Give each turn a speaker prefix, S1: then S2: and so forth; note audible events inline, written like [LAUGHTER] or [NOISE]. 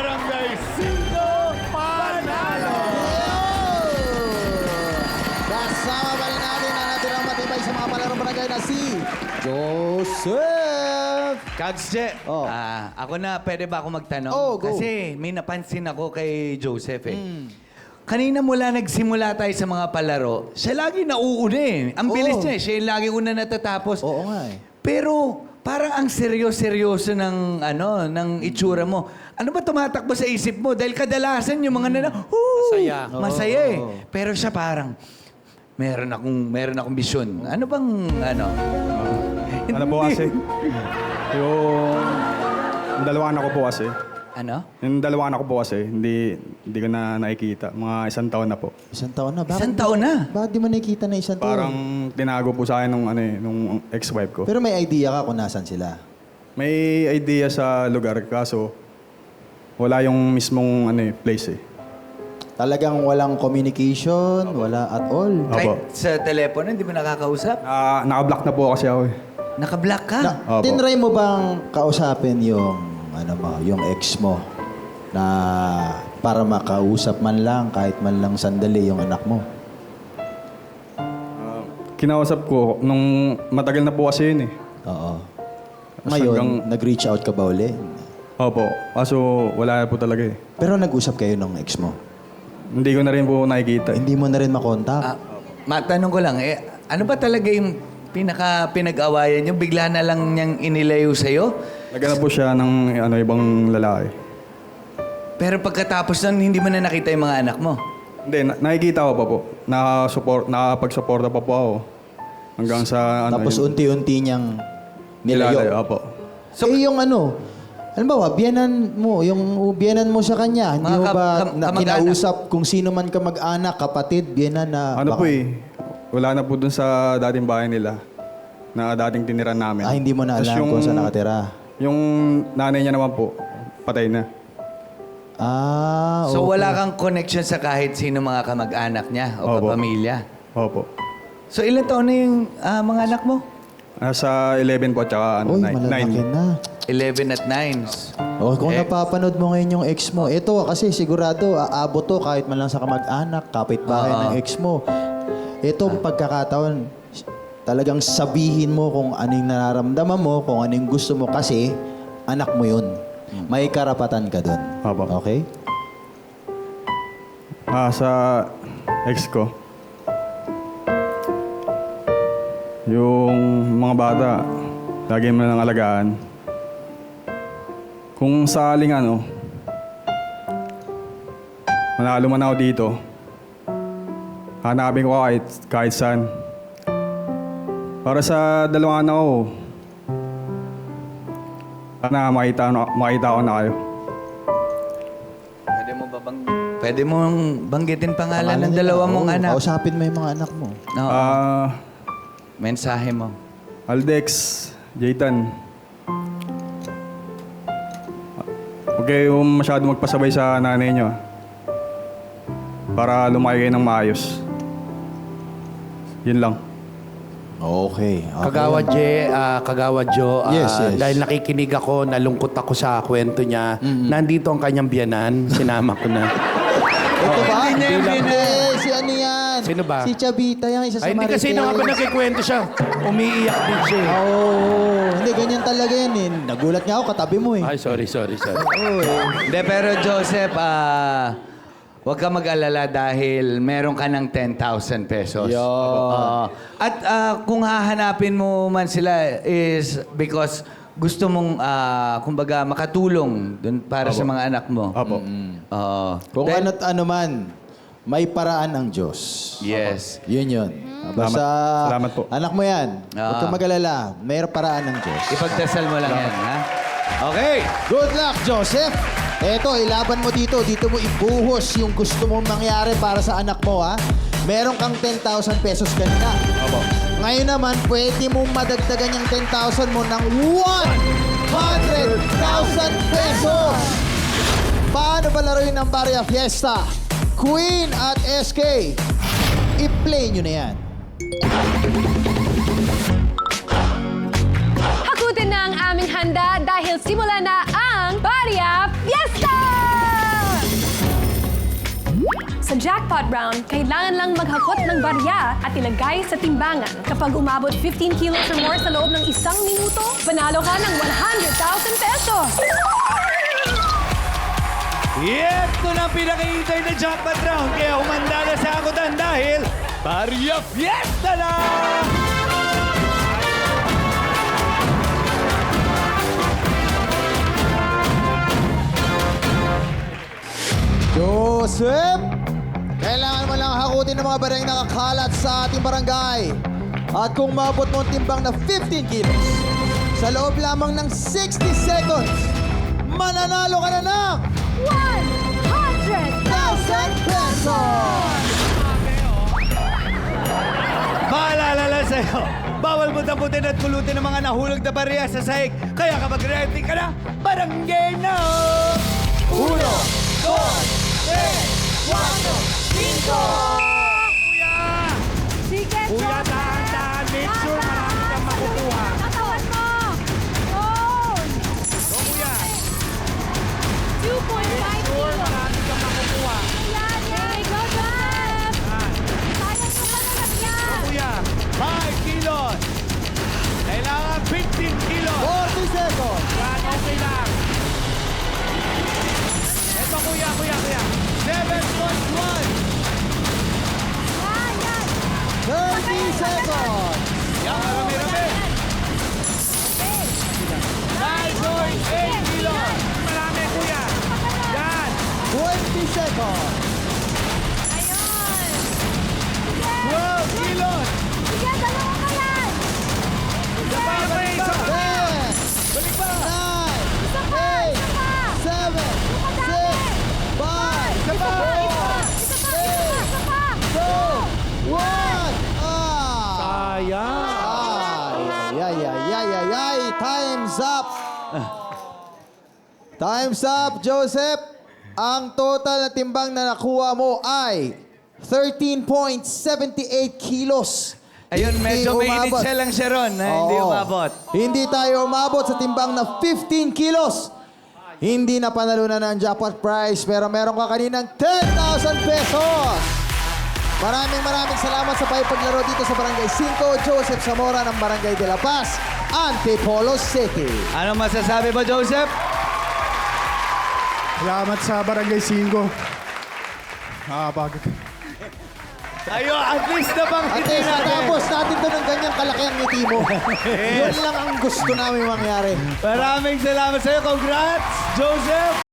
S1: Barangay Cinco Panalo!
S2: Kasama pa rin natin ang natirang matibay sa mga palarong barangay na si Joseph!
S3: Kags Je,
S2: Oh.
S3: ah, ako na, pwede ba ako magtanong?
S2: Oh, go.
S3: Kasi may napansin ako kay Joseph eh. Kanina mula nagsimula tayo sa mga palaro, siya lagi nauuna eh. Ang bilis
S2: Oo.
S3: niya eh. Siya yung lagi una natatapos.
S2: Oo nga eh.
S3: Pero ang seryoso-seryoso ng ano, ng itsura mo. Ano ba tumatakbo sa isip mo? Dahil kadalasan yung mga nana, masaya. Masaya eh. Pero siya parang meron akong meron akong bisyon. Ano bang ano?
S4: Ano po kasi? [LAUGHS] Yung, yung dalawa anak ko po kasi.
S3: Ano?
S4: Yung dalawa anak ko po kasi, hindi, hindi ko na nakikita. Mga isang taon na po.
S2: Isang taon na. Bakit,
S3: Isang taon na.
S2: Bakit di mo nakikita na isang taon?
S4: Parang tinago po sa akin nung, ano, eh, nung ex-wife ko.
S2: Pero may idea ka kung nasan sila.
S4: May idea sa lugar, kaso wala yung mismong ano, eh, place eh.
S2: Talagang walang communication, wala at all.
S4: Opo.
S3: Kahit sa telepono, hindi mo nakakausap?
S4: Na, naka-block na po kasi ako eh.
S3: Naka-block ka?
S2: Na,
S4: Opo.
S2: tinry mo bang kausapin yung ano mo, yung ex mo na para makausap man lang kahit man lang sandali yung anak mo.
S4: Kinausap ko, nung matagal na po kasi yun eh.
S2: Oo.
S4: Tapos
S2: Ngayon,
S4: hanggang-
S2: nag-reach out ka ba uli?
S4: Opo, kaso wala po talaga eh.
S2: Pero nag-usap kayo ng ex mo.
S4: Hindi ko na rin po nakikita eh.
S2: Hindi mo na rin makontak.
S3: Ah, matanong ko lang, eh, ano ba talaga yung pinaka pinag-awayan niyo? Bigla na lang niyang inilayo sa'yo?
S4: Naghanap po siya ng ano, ibang lalaki.
S3: Pero pagkatapos nun, hindi mo na nakita yung mga anak mo?
S4: Hindi, na- nakikita ko pa po. Nakasupport, nakapag-suporta pa po ako. Hanggang sa ano,
S2: Tapos
S4: yung-
S2: unti-unti niyang
S4: nilalayo.
S2: nilayo.
S4: Opo.
S3: So-
S2: eh yung ano, halimbawa, biyanan mo, yung biyanan mo sa kanya, hindi
S3: Mga
S2: mo ba
S3: kam-
S2: na,
S3: kamag-anak.
S2: kinausap kung sino man ka mag-anak, kapatid, biyanan na...
S4: Ano
S2: baka-
S4: po eh, wala na po dun sa dating bahay nila na dating tiniran namin.
S2: Ah, hindi mo na
S4: Tas
S2: alam kung saan nakatira.
S4: Yung nanay niya naman po, patay na.
S2: Ah,
S3: So
S2: okay.
S3: wala kang connection sa kahit sino mga kamag-anak niya o
S4: Opo.
S3: kapamilya?
S4: Opo.
S3: So ilan taon na yung ah, mga anak mo?
S4: Nasa 11 po, tsaka ano,
S2: Uy,
S4: 9.
S2: malalaki na.
S3: 11 at 9.
S2: Oh, kung
S3: Eh.
S2: napapanood mo ngayon yung ex mo, ito kasi sigurado aabot to kahit man lang sa kamag-anak, kapitbahay ng ex mo. Ito pagkakataon, talagang sabihin mo kung anong nararamdaman mo, kung anong gusto mo kasi anak mo yun. May karapatan ka doon.
S4: Opo.
S2: Okay?
S4: Ah, sa ex ko. Yung mga bata, lagi mo lang alagaan. Kung sakaling ano, manalo man ako dito, hanapin ko kahit, kahit saan. Para sa dalawang anak ko, sana makita, makita ko na kayo.
S3: Pwede mo ba bang... Pwede mong banggitin pangalan, ng dalawa mong
S2: Oo,
S3: anak?
S2: Kausapin mo yung mga anak mo.
S3: No.
S4: Ah...
S3: Mensahe mo.
S4: Aldex, Jaytan. Huwag kayo masyado magpasabay sa nanay nyo. ah. Para lumaki kayo ng maayos. Yun lang.
S2: Okay. okay.
S5: Kagawa Je, ah, Kagawa Jo, ah,
S2: Yes, yes.
S5: dahil nakikinig ako, nalungkot ako sa kwento niya. Nandito ang kanyang biyanan, sinama ko na. [LAUGHS]
S2: Ito ba?
S3: Hindi niya yung
S2: Bilang-
S3: binan-
S2: Eh, si ano yan?
S5: Sino ba?
S2: Si Chavita yan, isa sa
S5: Ay, hindi kasi nung habang nagkikwento siya, umiiyak din siya. eh.
S2: Oo. Oh, hindi, ganyan talaga yan eh. Nagulat nga ako, katabi mo eh.
S5: Ay, sorry, sorry, sorry.
S2: Eh.
S3: Hindi, pero Joseph, ah... Huwag ka mag-alala dahil meron ka ng 10,000 pesos.
S2: Yun.
S3: Oo. at ah, kung hahanapin mo man sila is because gusto mong, ah, kumbaga, makatulong dun para sa mga anak mo.
S4: Apo.
S3: Oo.
S2: Kung
S3: Dahil-
S2: ano't ano man, may paraan ang Diyos.
S3: Yes.
S2: Yun yun. Basta,
S4: Salamat po.
S2: anak mo yan. Huwag kang mag-alala. May paraan ng Diyos.
S3: Ipagdasal mo lang yan, ha? Okay.
S2: Good luck, Joseph! Eto, ilaban mo dito. Dito mo ibuhos yung gusto mong mangyari para sa anak mo, ha? Meron kang 10,000 pesos kanina.
S4: Apo.
S2: Ngayon naman, pwede mong madagdagan yung 10,000 mo ng 100,000 pesos! Paano ba laruin ang Barya Fiesta? Queen at SK, i-play nyo na yan.
S6: Hakutin na ang aming handa dahil simula na Sa jackpot round, kailangan lang maghakot ng barya at ilagay sa timbangan. Kapag umabot 15 kilos or more sa loob ng isang minuto, panalo ka ng 100,000 pesos!
S3: Ito na ang pinakihintay na jackpot round. Kaya humanda na sa akotan dahil Barya Fiesta na!
S2: Joseph! Kailangan mo lang hakutin ng mga barang nakakalat sa ating barangay. At kung maabot mo ang timbang na 15 kilos, sa loob lamang ng 60 seconds, mananalo ka na ng
S6: 100,000
S2: 1,000 pesos!
S3: Maalala lang sa'yo, bawal mo taputin at pulutin ng mga nahulog na barya sa sahig. Kaya kapag ready ka na, barangay na! Uno, dos,
S2: México. Seconds!
S1: Yan,
S3: marami-rami! 9.8 kilos!
S1: Marami, kuya. Yan.
S2: 20 seconds!
S6: Ayun!
S3: 12 kilos!
S6: Sige, dalawa ka
S2: time's up! Time's up, Joseph! Ang total na timbang na nakuha mo ay 13.78 kilos.
S3: Ayun, medyo
S2: Hindi umabot.
S3: siya lang siya ron, ha? Hindi umabot.
S2: Hindi tayo umabot sa timbang na 15 kilos. Hindi na panalunan ng jackpot prize, pero meron ka kaninang 10,000 pesos. Maraming maraming salamat sa pakipaglaro dito sa Barangay 5, Joseph Zamora ng Barangay de la Paz, Antipolo City.
S3: Ano masasabi mo, Joseph?
S4: Salamat sa Barangay 5. Ah, pag...
S3: Ayo, at least na bang
S2: At
S3: hindi
S2: least natapos natin to ng ganyang kalaki ang ngiti mo. [LAUGHS] Yun lang ang gusto namin mangyari.
S3: Maraming salamat sa'yo. Congrats, Joseph!